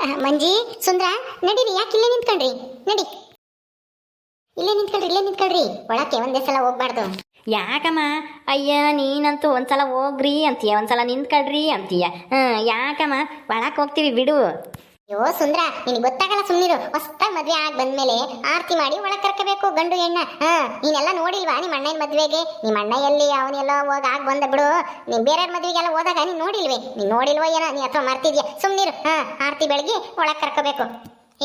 ಮಂಜಿ, ಸುಂದ್ರ ನಡೀರಿ ಯಾಕೆ ಇಲ್ಲೇ ನಿಂತ್ಕೊಂಡ್ರಿ? ನಡಿ. ಇಲ್ಲೇ ನಿಂತ್ಕೊಳ್ರಿ ಇಲ್ಲೇ ನಿಂತ್ಕೊಳ್ರಿ ಒಳಕ್ಕೆ ಒಂದೇ ಸಲ ಹೋಗ್ಬಾರ್ದು. ಯಾಕಮ್ಮ? ಅಯ್ಯ, ನೀನಂತೂ ಒಂದ್ಸಲ ಹೋಗ್ರಿ ಅಂತೀಯ, ಒಂದ್ಸಲ ನಿಂತ್ಕೊಳ್ರಿ ಅಂತೀಯ. ಹ್ಞೂ ಯಾಕಮ್ಮ? ಒಳಕ್ಕೆ ಹೋಗ್ತೀವಿ, ಬಿಡು. ಅಯ್ಯೋ ಸುಂದ್ರ, ನಿನಗೆ ಗೊತ್ತಾಗಲ್ಲ ಸುಮ್ಮನಿರು ಹೊಸ್ತಾಗಿ ಮದ್ವೆ ಆಗಿ ಬಂದ್ಮೇಲೆ ಆರತಿ ಮಾಡಿ ಒಳಗೆ ಕರ್ಕೋಬೇಕು ಗಂಡು ಹೆಣ್ಣ. ಹಾ, ನೀನೆಲ್ಲ ನೋಡಿಲ್ವಾ ನಿಮ್ಮ ಅಣ್ಣನ ಮದುವೆಗೆ? ನಿಮ್ಮ ಅಣ್ಣ ಎಲ್ಲಿ ಅವನೆಲ್ಲ ಹೋಗಿ ಆಗಿ ಬಂದ ಬಿಡು. ನೀನು ಬೇರೆಯವ್ರ ಮದ್ವೆಗೆಲ್ಲ ಹೋದಾಗ ನೀನು ನೋಡಿಲ್ವೇ. ನೀನ್ ನೋಡಿಲ್ವೋ ಏನೋ ನೀ ಅಥವಾ ಮರ್ತಿದ್ಯಾ? ಸುಮ್ಮನಿರು ಹಾ, ಆರತಿ ಬೆಳಗ್ಗೆ ಒಳಗೆ ಕರ್ಕೋಬೇಕು.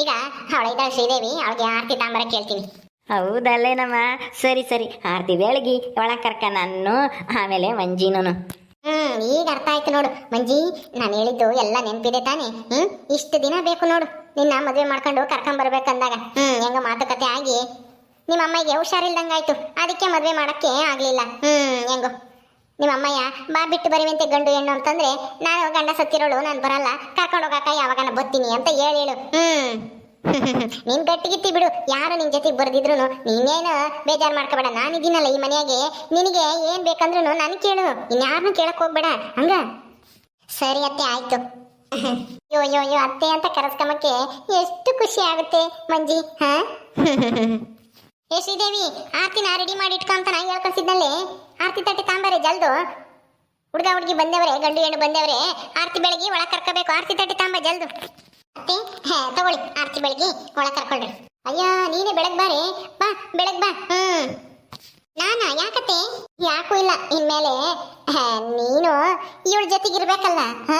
ಈಗ ಅವಳ ಇದ್ದಾಳೆ ಶ್ರೀದೇವಿ, ಅವಳಿಗೆ ಆರತಿ ತಾಂಬರ ಕೇಳ್ತೀನಿ. ಹೌದಲ್ಲೇನಮ್ಮ? ಸರಿ ಸರಿ. ಆರತಿ ಬೆಳಗಿ ಒಳಗ್ ಕರ್ಕ ನಾನು ಆಮೇಲೆ ಮಂಜಿನೂ ಹ್ಮ್, ಈಗ ಅರ್ಥ ಆಯ್ತು ನೋಡು. ಮಂಜಿ, ನಾನು ಹೇಳಿದ್ದು ಎಲ್ಲ ನೆನಪಿದೆ ತಾನೆ? ಹ್ಮ್, ಇಷ್ಟು ದಿನ ಬೇಕು ನೋಡು. ನಿನ್ನ ಮದುವೆ ಮಾಡ್ಕೊಂಡು ಕರ್ಕೊಂಡ್ ಬರ್ಬೇಕಂದಾಗ. ಹ್ಮ್, ಹೆಂಗ ಮಾತುಕತೆ ಆಗಿ. ನಿಮ್ಮ ಅಮ್ಮಗೆ ಹುಷಾರಿಲ್ದಂಗಾಯ್ತು. ಅದಕ್ಕೆ ಮದುವೆ ಮಾಡಕ್ಕೆ ಆಗ್ಲಿಲ್ಲ. ಹ್ಮ್, ಹೆಂಗೋ. ನಿಮ್ಮ ಅಮ್ಮಯ್ಯ, ಬಾ ಬಿಟ್ಟು ಬರುವಂತೆ ಗಂಡು ಹೆಣ್ಣು ಅಂತಂದ್ರೆ, ನಾನು ಗಂಡ ಸತ್ತಿರೋಳು, ನಾನು ಬರಲ್ಲ. ಕರ್ಕೊಂಡು ಹೋಗಾಕ ಯಾವಾಗ ಬರ್ತೀನಿ ಅಂತ ಹೇಳು ಹ್ಮ್. ನೀನ್ ಗಟ್ಟಿಗಿತ್ತಿ ಬಿಡು. ಯಾರು ನಿನ್ ಜೊತೆಗೆ ಬರ್ದಿದ್ರು ನೀನೇನು ಬೇಜಾರ್ ಮಾಡ್ಕೋಬೇಡ. ನಾನಿದ್ದೀನಲ್ಲ ಈ ಮನೆಯಾಗೆ. ನಿನಗೆ ಏನ್ ಬೇಕಂದ್ರು ನನ್ ಕೇಳು. ಇನ್ಯಾರನ್ನು ಕೇಳಕ್ ಹೋಗ್ಬೇಡ. ಹಂಗ? ಸರಿ ಅತ್ತೆ ಆಯ್ತು. ಯೋ ಯೋ ಯೋ ಅತ್ತೆ ಅಂತ ಕರೆಸ್ಕೊಂಬಕ್ಕೆ ಎಷ್ಟು ಖುಷಿ ಆಗುತ್ತೆ ಮಂಜಿ ಹಾ? ಏ ಶ್ರೀದೇವಿ ನಾ ರೆಡಿ ಮಾಡಿ ಇಟ್ಕೊ ಅಂತ ನಾ ಹೇಳ್ಕೊಳ್ಸಿದ್ನಲ್ಲೇ ಆರ್ತಿ ತಟ್ಟೆ ತಾಂಬಾರೆ ಜಲ್ದು. ಹುಡುಗ ಹುಡುಗಿ ಬಂದವರೇ ಗಂಡು ಹೆಣ್ಣು ಬಂದವರೇ ಆರ್ತಿ ಬೆಳಗ್ಗೆ ಒಳ ಕರ್ಕೋಬೇಕು. ಆರ್ತಿ ತಟ್ಟೆ ತಾಂಬ ಜಲ್ದು. ತಗೊಳ್ಳಿ, ಆರ್ತಿ ಬೆಳಗ್ಗೆ ಒಳ ಕರ್ಕೊಳ್ರಿ. ಅಯ್ಯ, ನೀನೇ ಬೆಳಗ್ ಬಾರೆ, ಬಾ, ಬೆಳಗ್ ಬಾ, ಹ್ಮ್. ನಾನಾ, ಯಾಕತ್ತೆ? ಯಾಕೂ ಇಲ್ಲ, ಇನ್ಮೇಲೆ ನೀನು ಇವಳ ಜೊತೆಗಿರ್ಬೇಕಲ್ಲ ಹ?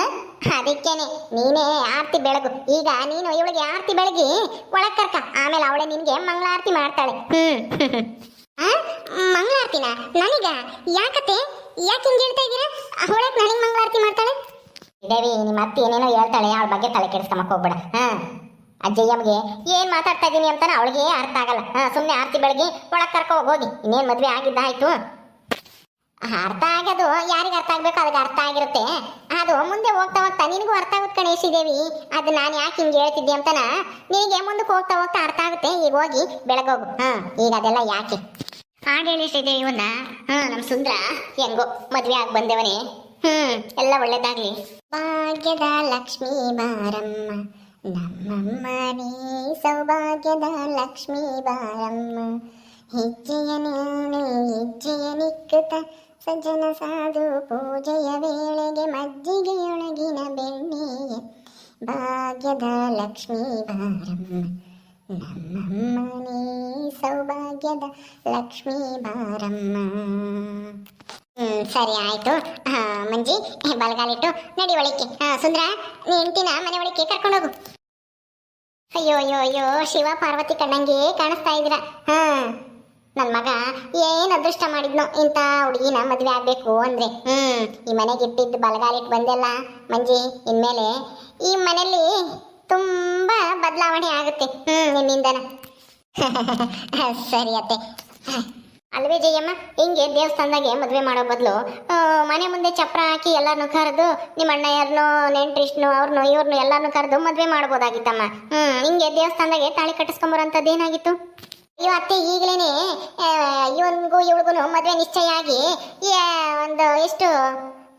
ಅದಕ್ಕೇನೆ, ನೀನೇ ಆರ್ತಿ ಬೆಳಗು. ಈಗ ನೀನು ಇವಳಿಗೆ ಆರ್ತಿ ಬೆಳಗಿ ಒಳಗ್ ಕರ್ಕ, ಆಮೇಲೆ ಅವಳೆ ನಿನ್ಗೆ ಮಂಗಳಾರತಿ ಮಾಡ್ತಾಳೆ, ಹ್ಮ್? ಮಂಗಳಾರತಿನ? ನನಗ? ಯಾಕತ್ತೆ? ಯಾಕೆ ಹಿಂಗೆ ಹೇಳ್ತಾ ಇದ್ದೀರಾ? ಅವಳಕ್ಕೆ ನನಗೆ ಮಂಗಳಾರತಿ ಮಾಡ್ತಾಳೆ? ದೇವಿ, ನಿಮ್ಮ ಅತ್ತೆ ಏನೇನೋ ಹೇಳ್ತಾಳೆ, ಅವಳ ಬಗ್ಗೆ ತಲೆ ಕೆಡಿಸ್ಕೊಂಬಕ್ ಹೋಗ್ಬೇಡ. ಹಾ ಅಜ್ಜಯ್ಯಮ್ಗೆ ಏನ್ ಮಾತಾಡ್ತಾ ಇದೀನಿ ಅಂತಾನೆ ಅವಳಿಗೆ ಅರ್ಥ ಆಗಲ್ಲ. ಹಾ ಸುಮ್ಮನೆ ಆರ್ತಿ ಬೆಳಗ್ಗೆ ಒಳಗ್ ಕರ್ಕೊ ಹೋಗಿ ಇನ್ನೇನ್ ಮದ್ವೆ ಆಗಿದ್ದಾಯ್ತು ಅರ್ಥ ಆಗೋದು. ಯಾರಿಗೆ ಅರ್ಥ ಆಗ್ಬೇಕು ಅದಕ್ಕೆ ಅರ್ಥ ಆಗಿರುತ್ತೆ. ಅದು ಮುಂದೆ ಹೋಗ್ತಾ ಹೋಗ್ತಾ ನಿನಗೂ ಅರ್ಥ ಆಗುತ್ತೆ ಕಣೆ ದೇವಿ. ಅದು ನಾನು ಯಾಕೆ ಹಿಂಗೆ ಹೇಳ್ತಿದ್ದೆ ಅಂತನ? ನಿನಗೆ ಮುಂದಕ್ಕೆ ಹೋಗ್ತಾ ಹೋಗ್ತಾ ಅರ್ಥ ಆಗುತ್ತೆ. ಈಗ ಹೋಗಿ ಬೆಳಗೋಗು ಹಾ, ಈಗ ಅದೆಲ್ಲ ಯಾಕೆ? ಹಾಗೆ ಹೇಳಿ ಶ್ರೀದೇವಿ ಇವನ್ನ ಹಾ, ನಮ್ ಸುಂದ್ರ ಹೆಂಗೋ ಮದ್ವೆ ಆಗಿ ಬಂದೇವನೇ. ಹ್ಮ್ ಎಲ್ಲ ಒಳ್ಳೇದಾಗ್ಲಿ ಭಾಗ್ಯದ ಲಕ್ಷ್ಮೀ ಬಾರಮ್ಮ ನಮ್ಮಮ್ಮ ನೀ ಸೌಭಾಗ್ಯದ ಲಕ್ಷ್ಮೀ ಬಾರಮ್ಮ ಹೆಜ್ಜೆಯ ನೇಣೆ ಹೆಜ್ಜೆಯ ನಿಕ್ಕುತ್ತ ಸಜ್ಜನ ಸಾಧು ಪೂಜೆಯ ವೇಳೆಗೆ ಮಜ್ಜಿಗೆಯೊಳಗಿನ ಬೆಣ್ಣೆಯ ಭಾಗ್ಯದ ಲಕ್ಷ್ಮೀ ಬಾರಮ್ಮ ನಮ್ಮಮ್ಮ ನೀ ಸೌಭಾಗ್ಯದ ಲಕ್ಷ್ಮೀ ಬಾರಮ್ಮ ಹ್ಮ್ ಸರಿ ಆಯ್ತು ಹಾ ಮಂಜಿ, ಬಲಗಾಲಿಟ್ಟು ನಡಿ ಒಳಕ್ಕೆ. ಹಾ ಸುಂದ್ರ, ನೀ ಹೆಂಡ್ತಿನ ಮನೆ ಒಳಕ್ಕೆ ಕರ್ಕೊಂಡು ಹೋಗು. ಅಯ್ಯೋ ಅಯ್ಯೋ ಅಯ್ಯೋ, ಶಿವ, ಪಾರ್ವತಿ ಕಣ್ಣಂಗೆ ಕಾಣಿಸ್ತಾ ಇದ್ರ ಹಾ, ನನ್ ಮಗ ಏನ್ ಅದೃಷ್ಟ ಮಾಡಿದ್ನೋ ಇಂಥ ಹುಡುಗಿನ ಮದ್ವೆ ಆಗ್ಬೇಕು ಅಂದ್ರೆ. ಹ್ಮ್, ಈ ಮನೆಗೆ ಇಟ್ಟಿದ್ದು ಬಲಗಾಲಿಟ್ಟು ಬಂದೆಲ್ಲ, ಮಂಜಿ, ಇನ್ಮೇಲೆ ಈ ಮನೆಯಲ್ಲಿ ತುಂಬಾ ಬದಲಾವಣೆ ಆಗುತ್ತೆ. ಹ್ಮ್ ನಿನ್ನಿಂದನ ಸರಿ ಅತ್ತೆ. ಅಲ್ವೇ ಜಯಮ್ಮ? ಹಿಂಗೆ ದೇವಸ್ಥಾನದಾಗೆ ಮದುವೆ ಮಾಡೋ ಬದಲು ಮನೆ ಮುಂದೆ ಚಪ್ರ ಹಾಕಿ ಎಲ್ಲಾರನ್ನು ಕರೆದು, ನಿಮ್ಮ ಅಣ್ಣ ಯಾರನ್ನೋ ನೆಂಟ್ರಿಷ್ನು ಅವ್ರನ್ನು ಇವ್ರನ್ನು ಎಲ್ಲಾರನ್ನು ಕರೆದು ಮದುವೆ ಮಾಡ್ಬೋದಾಗಿತ್ತಮ್ಮ. ಹ್ಮ್, ಹಿಂಗೆ ದೇವಸ್ಥಾನದಾಗೆ ತಾಳಿ ಕಟ್ಟಿಸ್ಕೊಂಬರೋಂಥದ್ದು ಏನಾಗಿತ್ತು ಅಯ್ಯೋ ಅತ್ತೆ ಈಗಲೇ ಇವನ್ಗೂ ಇವಳಿಗೂ ಮದುವೆ ನಿಶ್ಚಯ ಆಗಿ ಒಂದು ಎಷ್ಟು,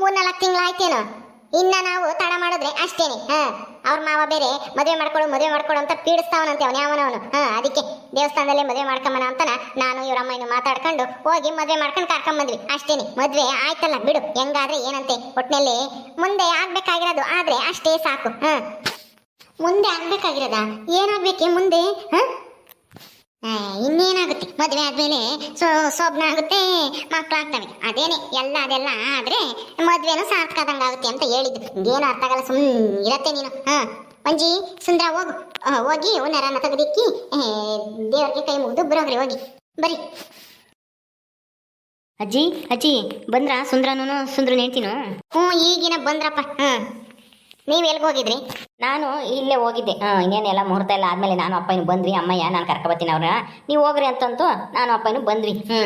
ಮೂರ್ನಾಲ್ಕು ತಿಂಗಳಾಯ್ತೇನೋ? ಇನ್ನ ನಾವು ತಡ ಮಾಡಿದ್ರೆ ಅಷ್ಟೇನೆ. ಹಾ, ಅವ್ರ ಮಾವ ಬೇರೆ, ಮದುವೆ ಮಾಡ್ಕೊಡು ಮದುವೆ ಮಾಡ್ಕೊಡು ಅಂತ ಪೀಡಿಸ್ತಾವನಂತೆ ಅವನು, ಯಾವನವನು. ಹಾ, ಅದಕ್ಕೆ ದೇವಸ್ಥಾನದಲ್ಲಿ ಮದುವೆ ಮಾಡ್ಕೊಂಬನ ಅಂತನ ನಾನು ಇವ್ರ ಅಮ್ಮ ಇನ್ನು ಮಾತಾಡ್ಕೊಂಡು ಹೋಗಿ ಮದುವೆ ಮಾಡ್ಕೊಂಡು ಕರ್ಕೊಂಡ್ ಬಂದ್ವಿ. ಅಷ್ಟೇನೆ. ಮದುವೆ ಆಯ್ತಲ್ಲ, ಬಿಡು. ಹೆಂಗಾದ್ರೆ ಏನಂತೆ? ಒಟ್ನಲ್ಲಿ ಮುಂದೆ ಆಗ್ಬೇಕಾಗಿರೋದು ಆದ್ರೆ ಅಷ್ಟೇ ಸಾಕು. ಹ. ಮುಂದೆ ಆಗ್ಬೇಕಾಗಿರೋದ? ಏನಾಗ್ಬೇಕೆ ಮುಂದೆ? ಹಾ? ಇನ್ನೇನಾಗುತ್ತೆ? ಮದುವೆ ಆದ್ಮೇಲೆ ಸೊ ಸೊಬ್ನ ಆಗುತ್ತೆ ಮಕ್ಕಳಾಗ್ತವೆ ಅದೇನೆ ಎಲ್ಲ ಅದೆಲ್ಲ ಆದ್ರೆ ಮದ್ವೆನೂ ಸಾರ್ಥಕ ಆದಂಗೆ ಆಗುತ್ತೆ ಅಂತ ಹೇಳಿದ್ದು. ಏನು ಅರ್ಥ ಆಗಲ್ಲ ಸುಮ್ ಇರತ್ತೆ ನೀನು. ಹಾ ಮಂಜಿ ಸುಂದರ ಹೋಗು. ಹೋಗಿ ನರನ ತೆಗೆದಿಕ್ಕಿ ದೇವ್ರಿಗೆ ಕೈ ಮುಗಿದು ಬರೋಗ್ರಿ ಹೋಗಿ. ಬರಿ. ಅಜ್ಜಿ ಅಜ್ಜಿ ಬಂದ್ರ ಸುಂದ್ರನೂ ಸುಂದ್ರ ಹೇಳ್ತೀನು ಹ್ಞೂ ಈಗಿನ ಬಂದ್ರಪ್ಪ. ಹ್ಮ್. ನೀವ್ ಎಲ್ಲಿಗೆ ಹೋಗಿದ್ರಿ? ನಾನು ಇಲ್ಲೇ ಹೋಗಿದ್ದೆ. ಹಾಂ ಇನ್ನೇನೆಲ್ಲ ಮುಹೂರ್ತ ಎಲ್ಲ ಆದ್ಮೇಲೆ ನಾನು ಅಪ್ಪನ ಬಂದ್ವಿ. ಅಮ್ಮಯ್ಯ ನಾನು ಕರ್ಕೊಬತ್ತೀನಿ ಅವ್ರನ್ನ ನೀವು ಹೋಗ್ರಿ ಅಂತಂತೂ ನಾನು ಅಪ್ಪಯ್ಯನು ಬಂದ್ವಿ. ಹ್ಞೂ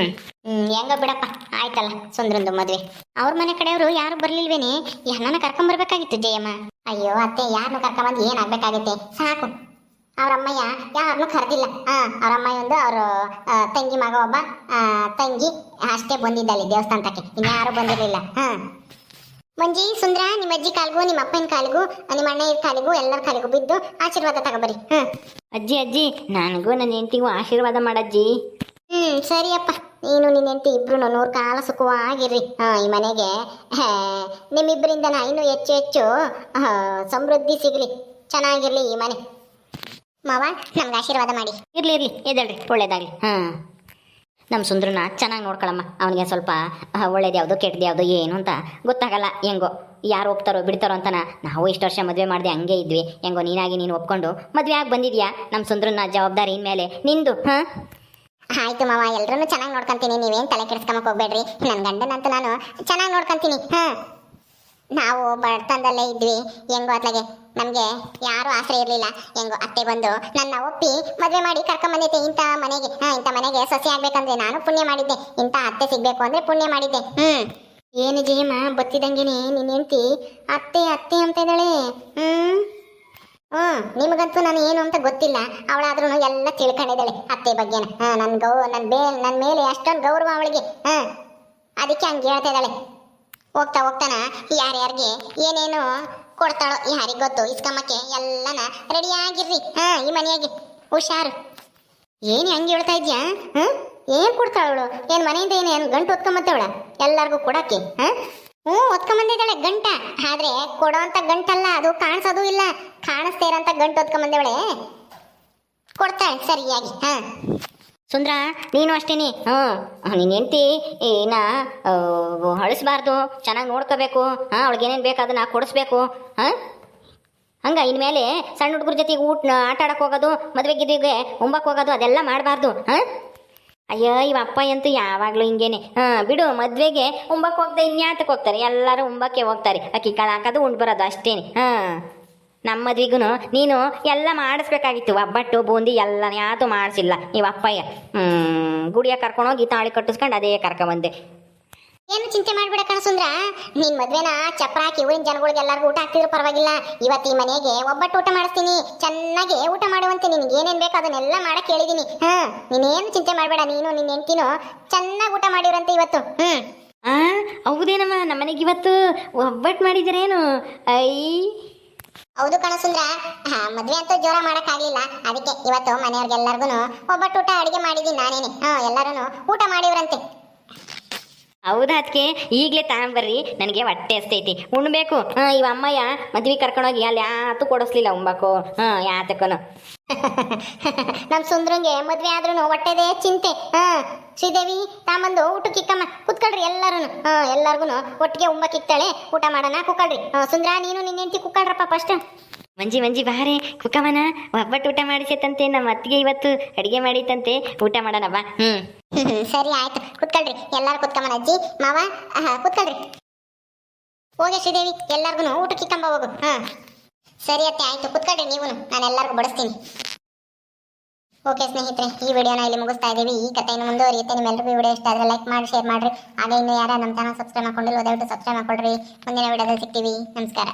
ಹ್ಮ್ ಹೆಂಗ ಬಿಡಪ್ಪ. ಆಯ್ತಲ್ಲ ಸುಂದ್ರಂದು ಮದ್ವೆ. ಅವ್ರ ಮನೆ ಕಡೆಯವರು ಯಾರು ಬರ್ಲಿಲ್ವೇನಿ? ಯಾರನ್ನ ಕರ್ಕೊಂಬರ್ಬೇಕಾಗಿತ್ತು ಜಯಮ್ಮ. ಅಯ್ಯೋ ಅತ್ತೆ ಯಾರನ್ನು ಕರ್ಕೊಂಬಂದು ಏನಾಗ್ಬೇಕಾಗತ್ತೆ ಸಾಕು. ಅವ್ರ ಅಮ್ಮಯ್ಯ ಯಾರನ್ನು ಕರೆದಿಲ್ಲ. ಹಾ ಅವ್ರ ಅಮ್ಮಯ್ಯ ಒಂದು ಅವ್ರ ತಂಗಿ ಮಗ ಒಬ್ಬ ಆ, ತಂಗಿ ಅಷ್ಟೇ ಬಂದಿದ್ದಲ್ಲಿ ದೇವಸ್ಥಾನಕ್ಕೆ. ಇನ್ಯಾರು ಬಂದಿರಲಿಲ್ಲ. ಹಾ. ಮಂಜಿ ಸುಂದ್ರ ನಿಮ್ಮ ಅಜ್ಜಿ ಕಾಲಿಗೂ ನಿಮ್ಮ ಅಪ್ಪನ ಕಾಲಿಗೂ ನಿಮ್ಮ ಅಣ್ಣಯ್ಯ ಕಾಲಿಗೂ ಎಲ್ಲರ ಕಾಲಿಗೂ ಬಿದ್ದು ಆಶೀರ್ವಾದ ತಗೋಬರಿ ಹ್ಞೂ ಅಜ್ಜಿ ಅಜ್ಜಿ ನನಗೂ ನನ್ನ ಹೆಂಡತಿಗೂ ಆಶೀರ್ವಾದ ಮಾಡಜ್ಜಿ. ಹ್ಮ್ ಸರಿಯಪ್ಪ ನೀನು ನಿನ್ನ ಹೆಂಡತಿ ಇಬ್ರು ನೂರು ಕಾಲ ಸುಖವಾಗಿರ್ರಿ. ಹಾ ಈ ಮನೆಗೆ. ನಿಮ್ಮಿಬ್ಬರಿಂದ ನಾ ಇನ್ನೂ ಹೆಚ್ಚು ಹೆಚ್ಚು ಸಮೃದ್ಧಿ ಸಿಗ್ಲಿ. ಚೆನ್ನಾಗಿರ್ಲಿ ಈ ಮನೆ. ಮಾವ ನಮ್ಗೆ ಆಶೀರ್ವಾದ ಮಾಡಿ. ಇರ್ಲಿ ಇರ್ಲಿ. ಎದ್ದೇಳ್ರಿ. ಒಳ್ಳೇದಾಗಲಿ. ಹಾಂ. ನಮ್ಮ ಸುಂದ್ರನ ಚೆನ್ನಾಗಿ ನೋಡ್ಕೊಳಮ್ಮ. ಅವನಿಗೆ ಸ್ವಲ್ಪ ಒಳ್ಳೇದು ಯಾವುದು ಕೆಟ್ಟದ್ದು ಯಾವುದು ಏನು ಅಂತ ಗೊತ್ತಾಗಲ್ಲ ಹೆಂಗೋ. ಯಾರು ಒಪ್ತಾರೋ, ಬಿಡ್ತಾರೋ ಅಂತನ ನಾವು ಇಷ್ಟು ವರ್ಷ ಮದುವೆ ಮಾಡಿದೆ ಹಂಗೆ ಇದ್ವಿ. ಹೆಂಗೋ, ನೀನಾಗಿ ನೀನು ಒಪ್ಕೊಂಡು ಮದುವೆ ಆಗಿ ಬಂದಿದ್ಯಾ? ನಮ್ಮ ಸುಂದ್ರನ ಜವಾಬ್ದಾರಿ ಇನ್ಮೇಲೆ. ನಿಂದು, ಹಾಂ? ಆಯ್ತು ಮಾವ ಎಲ್ಲರೂ ಚೆನ್ನಾಗಿ ನೋಡ್ಕೊಂತೀನಿ. ನೀವೇನು ತಲೆ ಕೆಡಿಸ್ಕೊಂಬಕ್ ಹೋಗ್ಬೇಡ್ರಿ. ನನ್ನ ಗಂಡನಂತೂ ನಾನು ಚೆನ್ನಾಗಿ ನೋಡ್ಕೊಂತೀನಿ, ಹಾಂ? ನಾವು ಬಡತನದಲ್ಲೇ ಇದ್ವಿ. ಹೆಂಗೋ ಅತ್ಲಾಗೆ ನಮಗೆ ಯಾರು ಆಸರೆ ಇರಲಿಲ್ಲ. ಹೆಂಗೋ ಅತ್ತೆ ಬಂದು ನನ್ನ ಒಪ್ಪಿ ಮದುವೆ ಮಾಡಿ ಕರ್ಕೊಂಬಂದೈತೆ ಇಂಥ ಮನೆಗೆ ಹಾಂ ಇಂಥ ಮನೆಗೆ ಸೊಸೆ ಆಗ್ಬೇಕಂದ್ರೆ ನಾನು ಪುಣ್ಯ ಮಾಡಿದ್ದೆ. ಇಂಥ ಅತ್ತೆ ಸಿಗಬೇಕು ಅಂದರೆ ಪುಣ್ಯ ಮಾಡಿದ್ದೆ. ಹ್ಮ್. ಏನು ಜಯಮ್ಮ ಬತ್ತಿದಂಗೆನೆ ನಿನ್ನ ಹೆಂಡ್ತಿ? ಅತ್ತೆ ಅತ್ತೆ ಅಂತ ಇದ್ದಾಳೆ. ಹ್ಞೂ ಹ್ಞೂ ನಿಮಗಂತೂ ನಾನು ಏನು ಅಂತ ಗೊತ್ತಿಲ್ಲ. ಅವಳಾದ್ರೂ ಎಲ್ಲ ತಿಳ್ಕೊಂಡಿದ್ದಾಳೆ ಅತ್ತೆ ಬಗ್ಗೆನ. ಹಾಂ ನನ್ನ ಗೌ ನನ್ನ ಬೇ ನನ್ನ ಮೇಲೆ ಅಷ್ಟೊಂದು ಗೌರವ ಅವಳಿಗೆ. ಹಾಂ ಅದಕ್ಕೆ ಹಂಗೆ ಹೇಳ್ತಾ ಇದ್ದಾಳೆ. ಹೋಗ್ತಾ ಹೋಗ್ತಾನ? ಯಾರ್ಯಾರಿಗೆ? ಏನೇನು ಕೊಡ್ತಾಳೋ? ಹಾರಿಗೆ ಗೊತ್ತು. ಇಸ್ಕಮ್ಮಕ್ಕೆ ಎಲ್ಲನ ರೆಡಿಯಾಗಿರ್ರಿ ಹಾ, ಈ ಮನೆಯಾಗಿ. ಹುಷಾರು. ಏನು ಹೆಂಗೆ ಹೇಳ್ತಾ ಇದ್ಯಾ? ಏನ್ ಕೊಡ್ತಾಳವಳು ಏನು ಮನೆಯಿಂದ ಏನು ಏನು ಗಂಟು ಹೊತ್ಕೊಂಬತ್ತವಳ ಎಲ್ಲರಿಗೂ ಕೊಡಕ್ಕೆ, ಹಾ? ಹ್ಞೂ, ಹೊತ್ಕೊಂಬಂದಿದ್ದಾಳೆ ಗಂಟ. ಆದ್ರೆ ಅಂತ ಗಂಟಲ್ಲ, ಅದು ಕಾಣಿಸೋದು ಇಲ್ಲ. ಕಾಣಿಸ್ತೇ ಇರೋಂಥ ಗಂಟು ಹೊತ್ಕೊಂಬಂದೇವಳೆ. ಕೊಡ್ತಾಳೆ ಸರಿಯಾಗಿ, ಹಾ. ಸುಂದ್ರ, ನೀನು ಅಷ್ಟೇನಿ? ಹ್ಞೂ. ನಿನ್ನ ಹೆಂಡತಿ ಏನ ಅಳಿಸ್ಬಾರ್ದು ಚೆನ್ನಾಗಿ ನೋಡ್ಕೋಬೇಕು. ಹಾಂ, ಅವಳಿಗೆ ಏನೇನು ಬೇಕು ಅದನ್ನ ಕೊಡಿಸ್ಬೇಕು. ಹಾಂ? ಹಂಗೆ, ಇನ್ಮೇಲೆ ಸಣ್ಣ ಹುಡುಗರ ಜೊತೆಗೆ ಊಟ ಆಟ ಆಡಕ್ಕೆ ಹೋಗೋದು, ಮದುವೆ ಗಿದ್ವಿಗೆ ಉಂಬಕ್ಕೆ ಹೋಗೋದು, ಅದೆಲ್ಲ ಮಾಡಬಾರ್ದು. ಹಾಂ? ಅಯ್ಯೋ, ಇವ ಅಪ್ಪ ಅಂತೂ ಯಾವಾಗಲೂ ಹಿಂಗೇನೆ. ಹಾಂ, ಬಿಡು, ಮದುವೆಗೆ ಉಂಬಕ್ಕೆ ಹೋಗ್ದೆ ಇನ್ಯಾತಕ್ಕೆ ಹೋಗ್ತಾರೆ? ಎಲ್ಲರೂ ಉಂಬಕ್ಕೆ ಹೋಗ್ತಾರೆ. ಅಕ್ಕಿ ಕಾಳು ಹಾಕೋದು ಉಂಡು ಬರೋದು ಅಷ್ಟೇನೆ. ಹಾಂ. ನಮ್ಮ ಮದ್ವಿಗೂ ನೀನು ಎಲ್ಲ ಮಾಡಿಸ್ಬೇಕಾಗಿತ್ತು. ಒಬ್ಬಟ್ಟು ಬೂಂದಿ ಎಲ್ಲ ಯಾತು ಮಾಡಿಸಿಲ್ಲ. ನೀವು ಅಪ್ಪಯ್ಯ. ಹ್ಞೂ ಗುಡಿಯ ಕರ್ಕೊಂಡೋಗಿ ತಾಳಿ ಕಟ್ಟಿಸ್ಕೊಂಡು ಅದೇ ಕರ್ಕೊಂಬಂದೆ ಏನು ಚಿಂತೆ ಮಾಡ್ಬೇಡ ಕಣಸುಂದ್ರ ನಿನ್ನ ನಿನ್ ಮದ್ವೆನ ಚಪ್ರ ಹಾಕಿ ಊರಿನ ಜನಗಳಿಗೆ ಎಲ್ಲರಿಗೂ ಊಟ ಹಾಕ್ತಿದ್ರು ಪರವಾಗಿಲ್ಲ. ಇವತ್ತು ಈ ಮನೆಗೆ ಒಬ್ಬಟ್ಟು ಊಟ ಮಾಡಿಸ್ತೀನಿ. ಚೆನ್ನಾಗಿ ಊಟ ಮಾಡುವಂತೆ ನಿನ್ಗೆ ಏನೇನ್ ಬೇಕು ಅದನ್ನೆಲ್ಲ ಮಾಡಕ್ ಹೇಳಿದೀನಿ. ಹಾ ನೀನೇನು ಚಿಂತೆ ಮಾಡಬೇಡ. ನೀನು ನಿನ್ನ ಹೆಂಡ್ತಿನೂ ಚೆನ್ನಾಗಿ ಊಟ ಮಾಡಿರಂತೆ ಇವತ್ತು. ಹ್ಮ್. ಆ ಹೌದೇನಮ್ಮ. ನಮ್ಮನೆಗೆ ಇವತ್ತು ಒಬ್ಬಟ್ಟು ಮಾಡಿದ್ರೇನು ಐ ಹೌದು ಕಣ ಸುಂದ್ರ. ಹಾ, ಮದ್ವೆ ಅಂತೂ ಜೋರ ಮಾಡಕ್ ಆಗ್ಲಿಲ್ಲ ಅದಕ್ಕೆ ಇವತ್ತು ಮನೆಯವ್ರಿಗೆಲ್ಲರಿಗೂ ಒಬ್ಬಟ್ಟು ಊಟ ಅಡಿಗೆ ಮಾಡಿದೀನಿ ನಾನೇನೆ. ಹಾ ಎಲ್ಲರೂ ಊಟ ಮಾಡಿವ್ರಂತೆ. ಹೌದಾ ಅದಕ್ಕೆ ಈಗಲೇ ತಗೊಂಬರ್ರಿ, ನನಗೆ ಹೊಟ್ಟೆ ಹಸ್ತೈತಿ. ಉಣ್ಬೇಕು. ಹಾಂ, ಇವ ಅಮ್ಮಯ್ಯ ಮದ್ವೆ ಕರ್ಕೊಂಡೋಗಿ ಅಲ್ಲಿ ಯಾತು ಕೊಡಿಸ್ಲಿಲ್ಲ ಉಂಬಾಕು ಹಾಂ, ಯಾತಕ್ಕನು. ನಮ್ಮ ಸುಂದ್ರಂಗೆ ಮದ್ವೆ ಆದ್ರೂ ಹೊಟ್ಟೆದೇ ಚಿಂತೆ. ಹಾಂ, ಶ್ರೀದೇವಿ ತಾಮಂದು ಊಟಕ್ಕೆ ಇಕ್ಕಮ್ಮ, ಕುತ್ಕೊಳ್ರಿ ಎಲ್ಲರೂ ಹಾಂ ಎಲ್ಲಾರ್ಗು ಒಟ್ಟಿಗೆ ಉಂಬಕ್ಕಿಕ್ತಾಳೆ ಊಟ ಮಾಡೋಣ ಕುಕ್ಕಳ್ರಿ ಸುಂದ್ರ, ನೀನು ನಿನ್ನ ಹೆಂಡತಿ ಕುಕ್ಕಳ್ರಪ್ಪ ಫಸ್ಟ್ ಮಂಜಿ ಮಂಜಿ ಬಾರೆ ಕುಕ್ಕಮ್ಮನ ಒಬ್ಬಟ್ಟು ಊಟ ಮಾಡಿಸೈತಂತೆ, ನಮ್ಮ ಅತ್ತಿಗೆ ಇವತ್ತು ಅಡಿಗೆ ಮಾಡಿತಂತೆ. ಊಟ ಮಾಡೋಣ ಹ್ಞೂ ಸರಿ, ಆಯ್ತು. ಕುತ್ಕೊಳ್ರಿ. ಎಲ್ಲಾರು ಕುತ್ಕೊಂಬನ ಅಜ್ಜಿ, ಮಾವ ಕುತ್ಕೊಳ್ರಿ. ಹೋಗಿ ಶ್ರೀದೇವಿ ಎಲ್ಲಾರ್ಗು ಕಂಬ ಹೋಗು. ಹಾ ಸರಿ ಅತ್ತೆ, ಆಯ್ತು. ಕುತ್ಕೊಳ್ರಿ ನೀವು ನಾನು ಎಲ್ಲರಿಗೂ ಬಡಿಸ್ತೀನಿ. ಓಕೆ ಸ್ನೇಹಿತರೆ, ಈ ವಿಡಿಯೋನ ಇಲ್ಲಿ ಮುಗಿಸ್ತಾ ಇದ್ದೀವಿ. ಈ ಕಥೆಯನ್ನು ಮುಂದುವರಿಯುತ್ತೆ. ನಿಮ್ಮೆಲ್ಲರಿಗೂ ವಿಡಿಯೋ ಇಷ್ಟ ಆದರೆ ಲೈಕ್ ಮಾಡಿ, ಶೇರ್ ಮಾಡಿರಿ. ಹಾಗೆ ಇನ್ನು ಯಾರು ನಮ್ಮ ಚಾನಲ್ ಸಬ್ಸ್ಕ್ರೈಬ್ ಮಾಡ್ಕೊಂಡಿಲ್ಲ, ದಯವಿಟ್ಟು ಸಬ್ಸ್ಕ್ರೈಬ್ ಮಾಡ್ಕೊಳ್ರಿ. ಮುಂದಿನ ವಿಡಿಯೋದಲ್ಲಿ ಸಿಗ್ತೀವಿ. ನಮಸ್ಕಾರ.